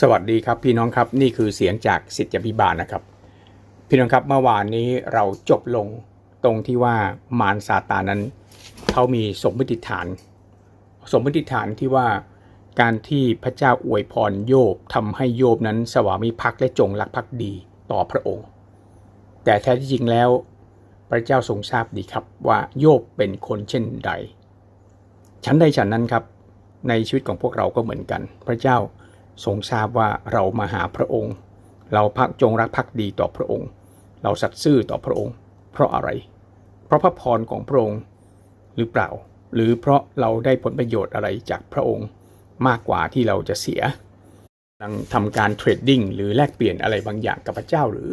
สวัสดีครับพี่น้องครับนี่คือเสียงจากสิทธิพิบาลนะครับ พี่น้องครับเมื่อวานนี้เราจบลงตรงที่ว่ามารซาตานนั้นเขามีสมมติฐาน สมมติฐานที่ว่าการที่พระเจ้าอวยพรโยบทำให้โยบนั้นสวามิภักดิ์และจงรักภักดีต่อพระองค์ แต่แท้ที่จริงแล้วพระเจ้าทรงทราบดีครับว่าโยบเป็นคนเช่นใดฉันใดฉันนั้นครับในชีวิตของพวกเราก็เหมือนกัน พระเจ้า ทรงทราบว่าเรามาหาพระองค์ เราพักจงรักภักดีต่อพระองค์ เราสัตย์ซื่อต่อพระองค์ เพราะอะไร เพราะพระพรของพระองค์หรือเปล่า หรือเพราะเราได้ผลประโยชน์อะไรจากพระองค์มากกว่าที่เราจะเสียกำลังทำการเทรดดิ้งหรือแลกเปลี่ยนอะไรบางอย่างกับพระเจ้าหรือ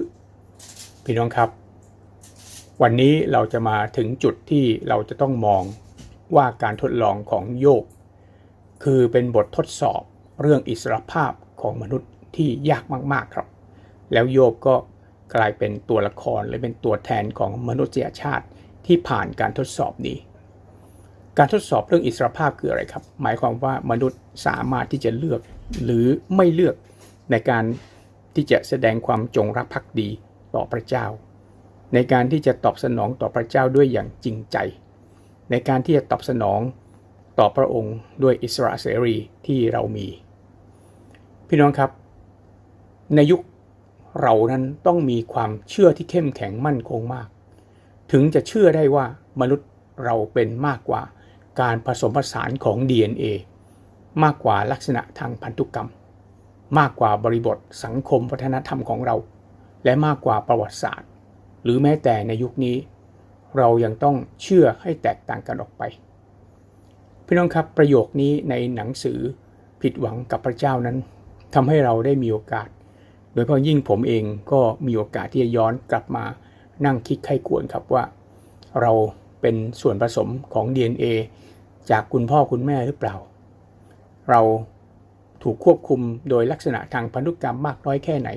พี่น้องครับ วันนี้เราจะมาถึงจุดที่เราจะต้องมองว่าการทดลองของโยบคือเป็นบททดสอบ เรื่องอิสรภาพของมนุษย์ที่ยากมาก ๆครับ แล้วโยบก็กลายเป็นตัวละครและเป็นตัวแทนของมนุษยชาติที่ผ่านการทดสอบนี้ การทดสอบเรื่องอิสรภาพคืออะไรครับ หมายความว่ามนุษย์สามารถที่จะเลือกหรือไม่เลือกในการที่จะแสดงความจงรักภักดีต่อพระเจ้า ในการที่จะตอบสนองต่อพระเจ้าด้วยอย่างจริงใจ ในการที่จะตอบสนองต่อพระองค์ด้วยอิสระเสรีที่เรามี พี่น้องครับ ในยุคเรานั้นต้องมีความเชื่อที่เข้มแข็งมั่นคงมาก ถึงจะเชื่อได้ว่ามนุษย์เราเป็นมากกว่าการผสมผสานของ DNA มากกว่าลักษณะทางพันธุกรรม มากกว่าบริบทสังคมวัฒนธรรมของเรา และมากกว่าประวัติศาสตร์ หรือแม้แต่ในยุคนี้ เรายังต้องเชื่อให้แตกต่างกันออกไป พี่น้องครับประโยคนี้ในหนังสือผิดหวังกับพระเจ้านั้น ทำให้เราได้มีโอกาส โดยเฉพาะยิ่งผมเองก็มีโอกาสที่จะย้อนกลับมานั่งคิดไข้ควรครับว่า เราเป็นส่วนผสมของ DNA จากคุณพ่อคุณแม่หรือเปล่า เราถูกควบคุมโดยลักษณะทางพันธุกรรมมากน้อยแค่ไหน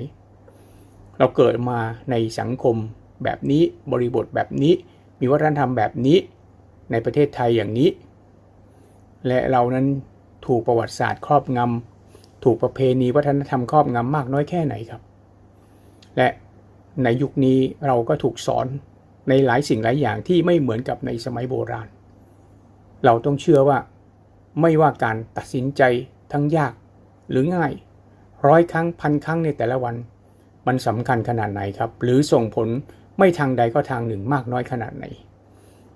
เราเกิดมาในสังคมแบบนี้บริบทแบบนี้ มีวัฒนธรรมแบบนี้ในประเทศไทยอย่างนี้ และเรานั้นถูกประวัติศาสตร์ครอบงำ ถูกประเพณีวัฒนธรรมครอบงำมากน้อยแค่ไหนครับ และในยุคนี้เราก็ถูกสอนในหลายสิ่งหลายอย่างที่ไม่เหมือนกับในสมัยโบราณ เราต้องเชื่อว่า ไม่ว่าการตัดสินใจทั้งยากหรือง่าย ร้อยครั้งพันครั้งในแต่ละวัน มันสำคัญขนาดไหนครับ หรือส่งผลไม่ทางใดก็ทางหนึ่งมากน้อยขนาดไหน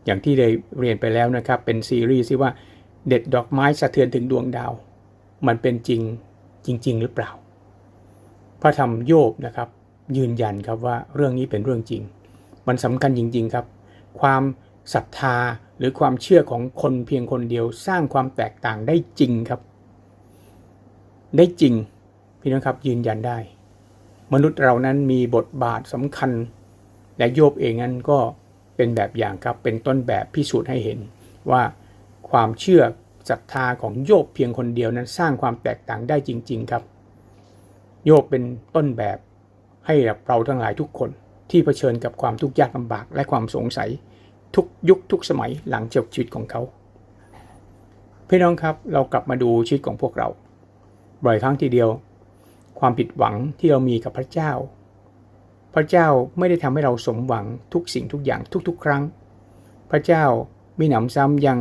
อย่างที่ได้เรียนไปแล้วนะครับ เป็นซีรีส์ที่ว่าเด็ดดอกไม้สะเทือนถึงดวงดาว มันเป็นจริง จริง ๆ หรือเปล่า พระธรรมโยบนะครับ ยืนยันครับว่าเรื่องนี้เป็นเรื่องจริง มันสำคัญจริง ๆ ครับ ความศรัทธาหรือความเชื่อของคนเพียงคนเดียวสร้างความแตกต่างได้จริงครับ ได้จริงพี่น้องครับยืนยันได้ มนุษย์เรานั้นมีบทบาทสำคัญ และโยบเองนั้นก็เป็นแบบอย่างครับเป็นต้นแบบพิสูจน์ให้เห็นว่าความเชื่อ ศรัทธาของโยบเพียงคนเดียวนั้นสร้างความแตกต่างได้จริง ๆครับ โยบเป็นต้นแบบให้เราทั้งหลายทุกคนที่เผชิญกับความทุกข์ยากลำบากและความสงสัย ทุกยุคทุกสมัยหลังจบชีวิตของเขาพี่น้องครับเรากลับมาดูชีวิตของพวกเรา บ่อยครั้งทีเดียว ความผิดหวังที่เรามีกับพระเจ้า พระเจ้าไม่ได้ทำให้เราสมหวังทุกสิ่งทุกอย่างทุกๆ ครั้ง พระเจ้ามีหนำซ้ำยัง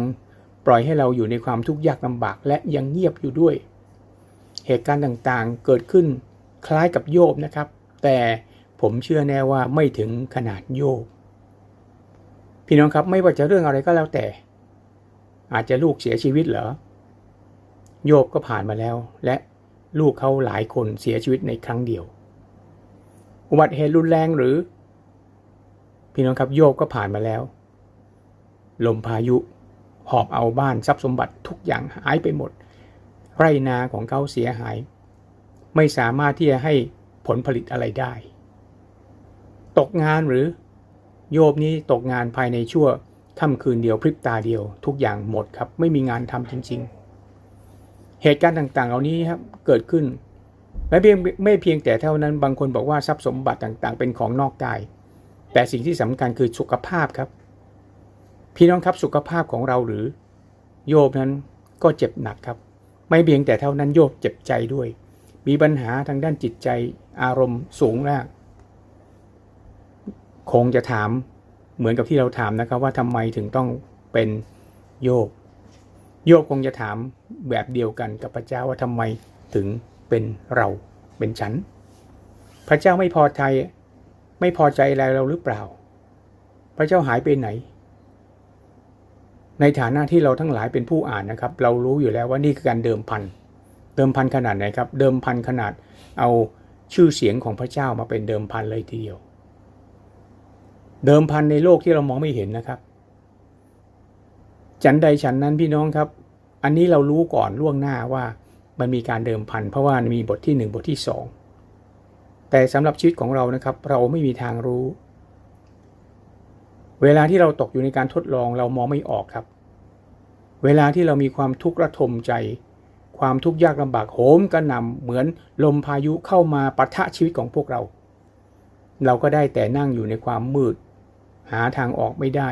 ปล่อยให้เราอยู่ในความทุกข์ยากลำบากและยังเงียบอยู่ด้วย เหตุการณ์ต่างๆเกิดขึ้นคล้ายกับโยบนะครับ แต่ผมเชื่อแน่ว่าไม่ถึงขนาดโยบ พี่น้องครับไม่ว่าจะเรื่องอะไรก็แล้วแต่ อาจจะลูกเสียชีวิตเหรอ โยบก็ผ่านมาแล้ว และลูกเขาหลายคนเสียชีวิตในครั้งเดียว อุบัติเหตุรุนแรงหรือ พี่น้องครับโยบก็ผ่านมาแล้ว ลมพายุ หอบเอาบ้านทรัพย์สมบัติทุกอย่างหายไปหมด ไรนาของเขาเสียหาย ไม่สามารถที่จะให้ผลผลิตอะไรได้ ตกงานหรือโยบนี้ตกงานภายในชั่วค่ำคืนเดียวพริบตาเดียว ทุกอย่างหมดครับ ไม่มีงานทำจริง ๆ เหตุการณ์ต่างๆ เหล่านี้ครับเกิดขึ้นไม่เพียงไม่เพียงแต่เท่านั้นบางคนบอกว่าทรัพย์สมบัติต่างๆ เป็นของนอกกาย แต่สิ่งที่สำคัญคือสุขภาพครับ พี่น้องครับสุขภาพของเราหรือโยบนั้นก็เจ็บหนักครับ ไม่เพียงแต่เท่านั้นโยบเจ็บใจด้วย มีปัญหาทางด้านจิตใจอารมณ์สูงมากคงจะถามเหมือนกับที่เราถามนะครับ ว่าทำไมถึงต้องเป็นโยบโยบคงจะถามแบบเดียวกันกับพระเจ้าว่าทำไมถึงเป็นเราเป็นฉัน พระเจ้าไม่พอใจไม่พอใจอะไรเราหรือเปล่า พระเจ้าหายไปไหน ในฐานะที่เราทั้งหลายเป็นผู้อ่านนะครับ เรารู้อยู่แล้วว่านี่คือการเดิมพันเดิมพันขนาดไหนครับ เดิมพันขนาดเอาชื่อเสียงของพระเจ้ามาเป็นเดิมพันเลยทีเดียว เดิมพันในโลกที่เรามองไม่เห็นนะครับฉันใดฉันนั้นพี่น้องครับ อันนี้เรารู้ก่อนล่วงหน้าว่ามันมีการเดิมพันเพราะว่ามีบทที่ 1 บทที่ 2 แต่สำหรับชีวิตของเรานะครับ เราไม่มีทางรู้ เวลาที่เราตกอยู่ในการทดลองเรามองไม่ออกครับ เวลาที่เรามีความทุกข์ระทมใจ ความทุกข์ยากลำบากโหมกระหน่ำเหมือนลมพายุเข้ามาปะทะชีวิตของพวกเรา เราก็ได้แต่นั่งอยู่ในความมืด หาทางออกไม่ได้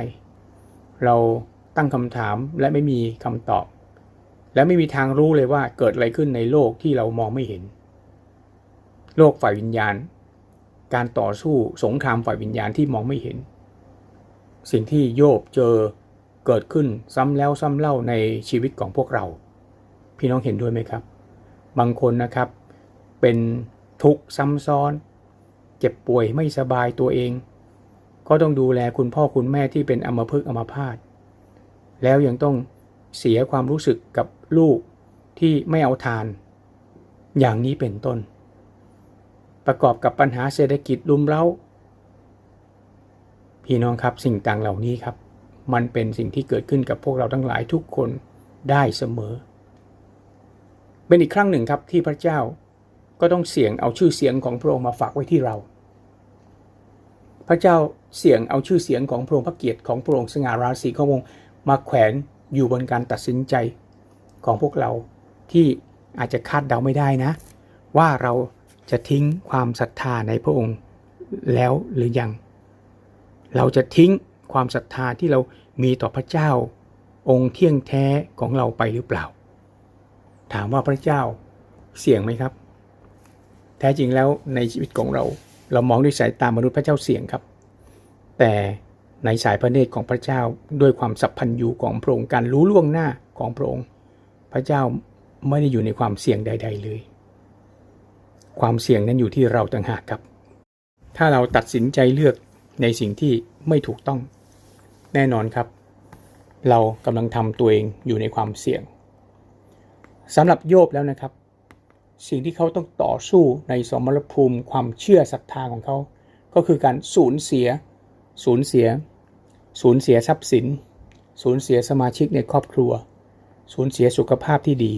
เราตั้งคำถามและไม่มีคำตอบ และไม่มีทางรู้เลยว่าเกิดอะไรขึ้นในโลกที่เรามองไม่เห็น โลกฝ่ายวิญญาณ การต่อสู้สงครามฝ่ายวิญญาณที่มองไม่เห็น สิ่งที่โยบเจอเกิดขึ้นซ้ำแล้วซ้ำเล่าในชีวิตของพวกเรา พี่น้องเห็นด้วยไหมครับ บางคนนะครับเป็นทุกข์ซ้ำซ้อน เจ็บป่วยไม่สบายตัวเอง ก็ต้องดูแลคุณพ่อคุณแม่ที่เป็นอัมพฤกษ์อัมพาตแล้วยังต้องเสียความรู้สึกกับลูกที่ไม่เอาทาน อย่างนี้เป็นต้น ประกอบกับปัญหาเศรษฐกิจลุมเร้า พี่น้องครับสิ่งต่างเหล่านี้ครับ มันเป็นสิ่งที่เกิดขึ้นกับพวกเราทั้งหลายทุกคนได้เสมอ เป็นอีกครั้งหนึ่งครับที่พระเจ้าก็ต้องเสี่ยงเอาชื่อเสียงของพระองค์มาฝากไว้ที่เรา พระเจ้าเสี่ยงเอาชื่อเสียงของพระองค์พระเกียรติของพระองค์สง่าราศีขององค์มาแขวนอยู่บนการตัดสินใจของพวกเราที่อาจจะคาดเดาไม่ได้นะ ว่าเราจะทิ้งความศรัทธาในพระองค์แล้วหรือยัง เราจะทิ้งความศรัทธาที่เรามีต่อพระเจ้า องค์เที่ยงแท้ของเราไปหรือเปล่า ถามว่าพระเจ้าเสี่ยงไหมครับ แท้จริงแล้วในชีวิตของเรา เรามองด้วยสายตามนุษย์พระเจ้าเสี่ยงครับ แต่ในสายพระเนตรของพระเจ้าด้วยความสัพพัญญูของพระองค์การรู้ล่วงหน้าของพระองค์ พระเจ้าไม่ได้อยู่ในความเสี่ยงใด ๆ เลย ความเสี่ยงนั้นอยู่ที่เราต่างหากครับ ถ้าเราตัดสินใจเลือก ในสิ่งที่ไม่ถูกต้อง แน่นอนครับ เรากำลังทำตัวเองอยู่ในความเสี่ยงสำหรับโยบแล้วนะครับ สิ่งที่เขาต้องต่อสู้ในสมรภูมิความเชื่อศรัทธาของเขา ก็คือการสูญเสีย สูญเสีย สูญเสียทรัพย์สิน สูญเสียสมาชิกในครอบครัว สูญเสียสุขภาพที่ดี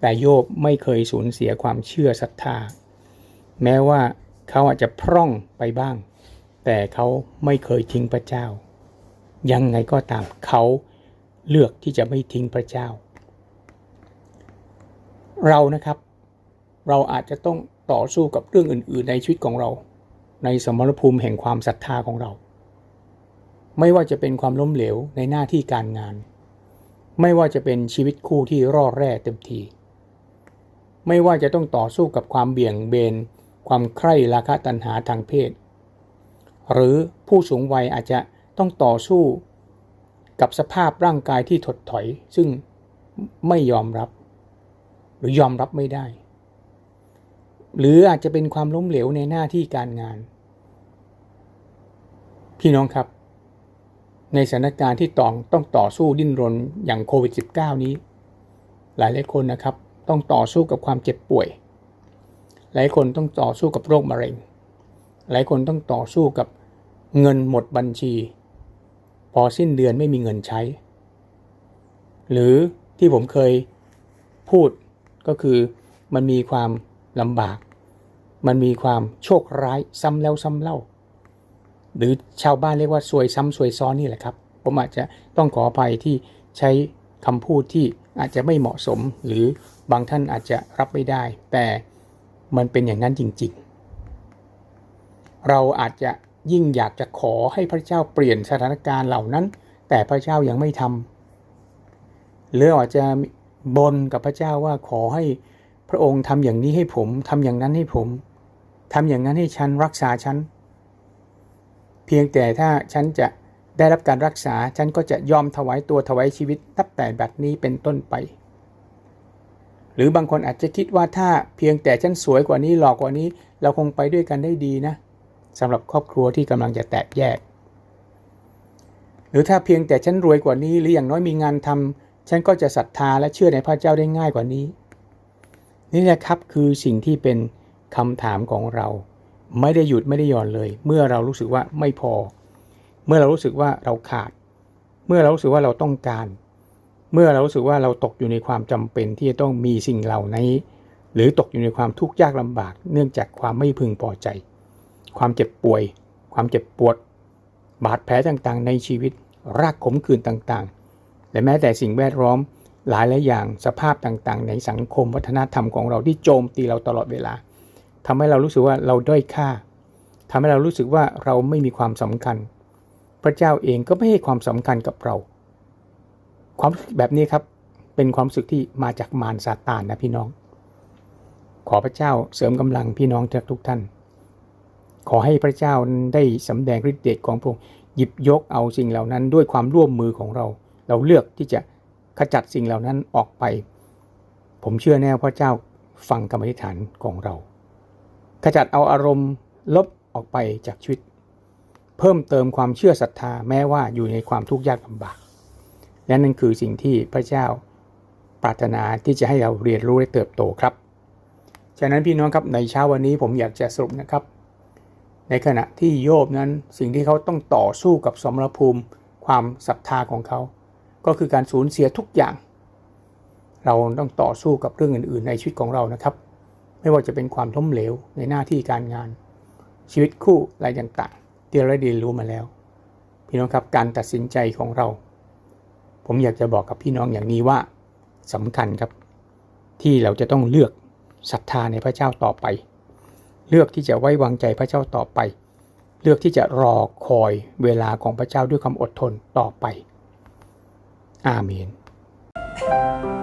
แต่โยบไม่เคยสูญเสียความเชื่อศรัทธา แม้ว่าเขาอาจจะพร่องไปบ้าง แต่เขาไม่เคยทิ้งพระเจ้า ยังไงก็ตามเขาเลือกที่จะไม่ทิ้งพระเจ้า เรานะครับ เราอาจจะต้องต่อสู้กับเรื่องอื่น ๆ ในชีวิตของเรา ในสมรภูมิแห่งความศรัทธาของเรา ไม่ว่าจะเป็นความล้มเหลวในหน้าที่การงาน ไม่ว่าจะเป็นชีวิตคู่ที่รอดแร่เต็มทีไม่ว่าจะต้องต่อสู้กับความเบี่ยงเบน ความใคร่ราคะตัณหาทางเพศ หรือผู้สูงวัยอาจจะต้องต่อสู้กับสภาพร่างกายที่ถดถอย ซึ่งไม่ยอมรับ หรือยอมรับไม่ได้ หรืออาจจะเป็นความล้มเหลวในหน้าที่การงาน พี่น้องครับ ในสถานการณ์ที่ต้องต้องต่อสู้ดิ้นรนอย่างโควิด -19 นี้ หลายหลายคนนะครับ ต้องต่อสู้กับความเจ็บป่วย หลายคนต้องต่อสู้กับโรคมะเร็ง หลายคนต้องต่อสู้กับ เงินหมดบัญชี พอสิ้นเดือนไม่มีเงินใช้ หรือที่ผมเคยพูดก็คือมันมีความลำบาก มันมีความโชคร้ายซ้ำแล้วซ้ำเล่า หรือชาวบ้านเรียกว่าซวยซ้ำซวยซ้อนนี่แหละครับ ผมอาจจะต้องขออภัยที่ใช้คำพูดที่อาจจะไม่เหมาะสม หรือบางท่านอาจจะรับไม่ได้ แต่มันเป็นอย่างนั้นจริง ๆ เราอาจจะ ยิ่งอยากจะขอให้พระเจ้าเปลี่ยนสถานการณ์เหล่านั้น แต่พระเจ้ายังไม่ทำหรืออาจจะบนกับพระเจ้าว่าขอให้พระองค์ทำอย่างนี้ให้ผมทำอย่างนั้นให้ผมทำอย่างนั้นให้ฉันรักษาฉัน เพียงแต่ถ้าฉันจะได้รับการรักษาฉันก็จะยอมถวายตัวถวายชีวิตตั้งแต่แบบนี้เป็นต้นไป หรือบางคนอาจจะคิดว่าถ้าเพียงแต่ฉันสวยกว่านี้หล่อกว่านี้ เราคงไปด้วยกันได้ดีนะ สำหรับครอบครัวที่กำลังจะแตกแยก หรือถ้าเพียงแต่ฉันรวยกว่านี้หรืออย่างน้อยมีงานทำฉันก็จะศรัทธาและเชื่อในพระเจ้าได้ง่ายกว่านี้ นี่แหละครับคือสิ่งที่เป็นคำถามของเรา ไม่ได้หยุดไม่ได้หย่อนเลย เมื่อเรารู้สึกว่าไม่พอ เมื่อเรารู้สึกว่าเราขาด เมื่อเรารู้สึกว่าเราต้องการ เมื่อเรารู้สึกว่าเราตกอยู่ในความจำเป็นที่จะต้องมีสิ่งเหล่านี้ หรือตกอยู่ในความทุกข์ยากลำบาก เนื่องจากความไม่พึงพอใจ ความเจ็บป่วย ความเจ็บปวด บาดแผลต่างๆ ในชีวิต รากขมขื่นต่างๆ และแม้แต่สิ่งแวดล้อมหลายหลายอย่างสภาพต่างๆ ในสังคมวัฒนธรรมของเราที่โจมตีเราตลอดเวลาทำให้เรารู้สึกว่าเราด้อยค่าทำให้เรารู้สึกว่าเราไม่มีความสำคัญ พระเจ้าเองก็ไม่ให้ความสำคัญกับเรา ความรู้สึกแบบนี้ครับเป็นความรู้สึกที่มาจากมารซาตานนะพี่น้อง ขอพระเจ้าเสริมกำลังพี่น้องทุกท่าน ขอให้พระเจ้าได้สำแดงฤทธิ์เดชของพระองค์หยิบยกเอาสิ่งเหล่านั้นด้วยความร่วมมือของเรา เราเลือกที่จะขจัดสิ่งเหล่านั้นออกไป ผมเชื่อแน่ว่าพระเจ้าฟังคำอธิษฐานของเรา ขจัดเอาอารมณ์ลบออกไปจากชีวิต เพิ่มเติมความเชื่อศรัทธาแม้ว่าอยู่ในความทุกข์ยากลำบาก และนั่นคือสิ่งที่พระเจ้าปรารถนาที่จะให้เราเรียนรู้และเติบโตครับ ฉะนั้นพี่น้องครับในเช้าวันนี้ผมอยากจะสรุปนะครับ ในขณะที่โยบนั้นสิ่งที่เขาต้องต่อสู้กับสมรภูมิ ความศรัทธาของเขา ก็คือการสูญเสียทุกอย่าง เราต้องต่อสู้กับเรื่องอื่น ๆ ในชีวิตของเรานะครับ ไม่ว่าจะเป็นความล้มเหลวในหน้าที่การงาน ชีวิตคู่อะไรต่างๆที่เราได้เรียนรู้มาแล้ว พี่น้องครับการตัดสินใจของเรา ผมอยากจะบอกกับพี่น้องอย่างนี้ว่าสำคัญครับ ที่เราจะต้องเลือกศรัทธาในพระเจ้าต่อไป เลือกที่จะไว้วางใจพระเจ้าต่อไป เลือกที่จะรอคอยเวลาของพระเจ้าด้วยความอดทนต่อไป อาเมนใก